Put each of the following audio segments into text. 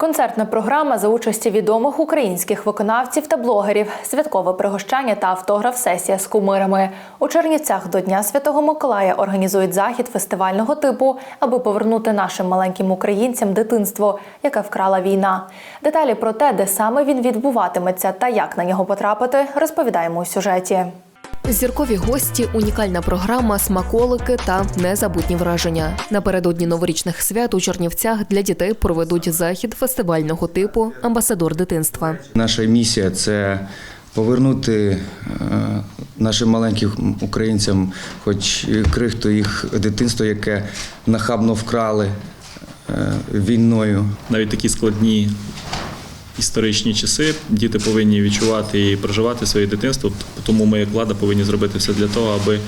Концертна програма за участі відомих українських виконавців та блогерів, святкове пригощання та автограф-сесія з кумирами. У Чернівцях до Дня Святого Миколая організують захід фестивального типу, аби повернути нашим маленьким українцям дитинство, яке вкрала війна. Деталі про те, де саме він відбуватиметься та як на нього потрапити, розповідаємо у сюжеті. Зіркові гості, унікальна програма, смаколики та незабутні враження. Напередодні новорічних свят у Чернівцях для дітей проведуть захід фестивального типу Амбасадор дитинства. Наша місія це повернути е, нашим маленьким українцям, хоч і крихту їх дитинство, яке нахабно вкрали е, війною. навіть такі складні історичні часи діти повинні відчувати і проживати своє дитинство. Тому ми, як влада, повинні зробити все для того, аби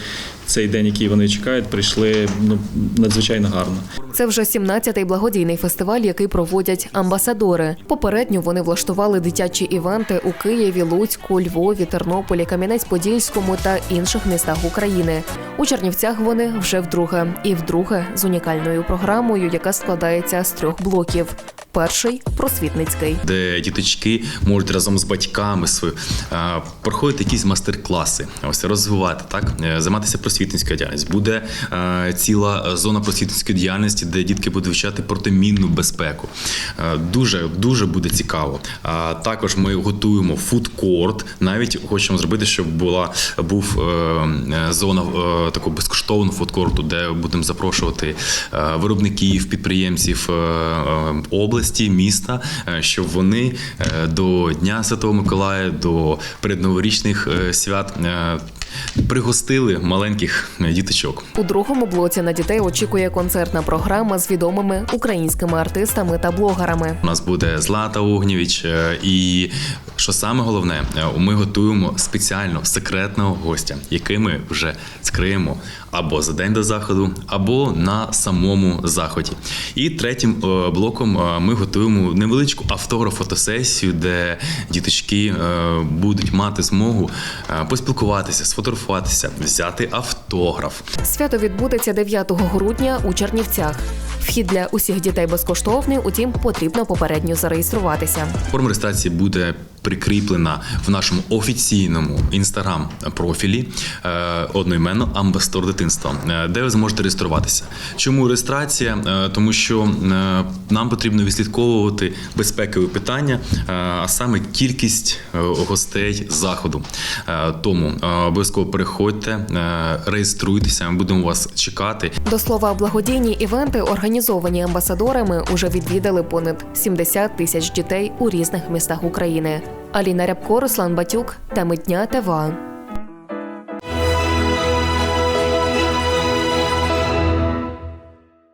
цей день, який вони чекають, прийшли ну, надзвичайно гарно. Це вже 17-й благодійний фестиваль, який проводять амбасадори. Попередньо вони влаштували дитячі івенти у Києві, Луцьку, Львові, Тернополі, Кам'янець-Подільському та інших містах України. У Чернівцях вони вже вдруге, і вдруге з унікальною програмою, яка складається з трьох блоків. Перший просвітницький. де діточки можуть разом з батьками свою е, проходити якісь майстер-класи, ось розвивати так, е, займатися просвітницькою діяльністю. Буде ціла зона просвітницької діяльності, де дітки будуть вивчати протимінну безпеку. Е, Дуже дуже буде цікаво. А також ми готуємо фудкорт. Навіть хочемо зробити, щоб була був е, зона такого безкоштовного фудкорту, де будемо запрошувати виробників, підприємців е, області, міста, е, щоб вони е, до Дня Святого Миколая, до передноворічних е, свят пригостили маленьких діточок. У другому блоці на дітей очікує концертна програма з відомими українськими артистами та блогерами. У нас буде Злата Огнєвіч, і що саме головне, е, ми готуємо спеціально секретного гостя, який ми вже скриємо або за день до заходу, або на самому заході. І третім е, блоком е, ми готуємо невеличку автограф-фотосесію, де діточки будуть мати змогу поспілкуватися, сфотографуватися, взяти автограф. Свято відбудеться 9 грудня у Чернівцях. Вхід для усіх дітей безкоштовний, утім потрібно попередньо зареєструватися. Форма реєстрації буде прикріплена в нашому офіційному інстаграм-профілі е, одноіменно амбасадор дитинства, е, де ви зможете реєструватися. Чому реєстрація? Е, тому що нам потрібно відслідковувати безпекові питання, а саме кількість гостей заходу. Тому обов'язково переходьте, реєструйтеся. Ми будемо вас чекати. До слова, благодійні івенти, організовані амбасадорами, уже відвідали понад 70 тисяч дітей у різних містах України. Аліна Рябко, Руслан Батюк, теми дня ТВА.